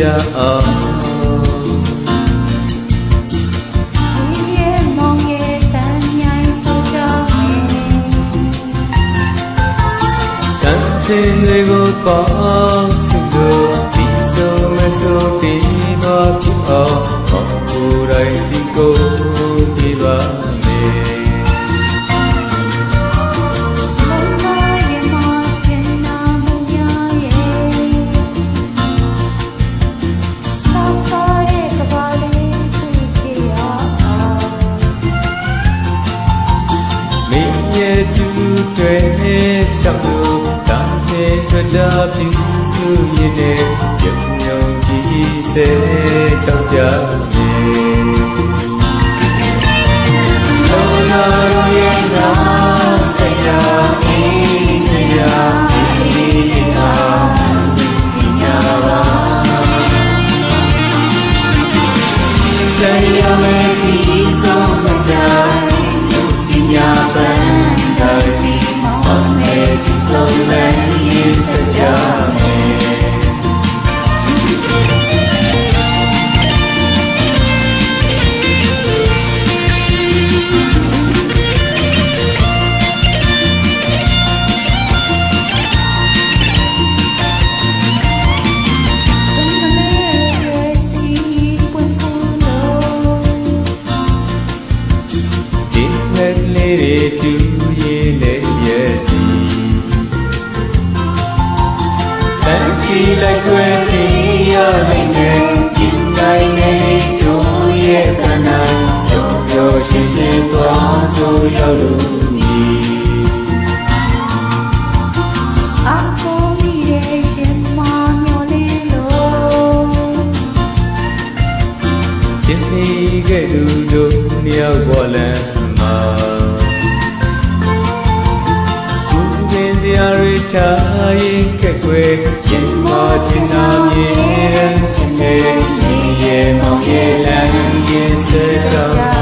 ရအောင်ရဲ့မောင်ရဲ့တန်မြိုင်ဆိုကြမယ်တန်စင်တွေကိုပေါင်း မင်းရဲ့တူတွေရှောက်လို့တန်စင်ထွက်တာပြူစုရင်နဲ့ပြုံယုံကြည်စေချောက်ကြမယ်လောလာရဲ့နာစိတ်ရာအေးစိတ်ရာအေးနာပညာပါစိတ်ရမယ်ဒီဆုံး ရောက်လို့ညီအကိုမိရဲ့ရှင်မမျောလေးလို့ကျင်းနေခဲ့သူတို့မြောက်ပေါ်လမ်းမှာသူပင်စရာတွေထားရင်ခက်ွယ်ရှင်မတင်နာမြေချင်နေရဲ့မောင်ရဲ့လမ်းရင်စကြော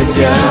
життя.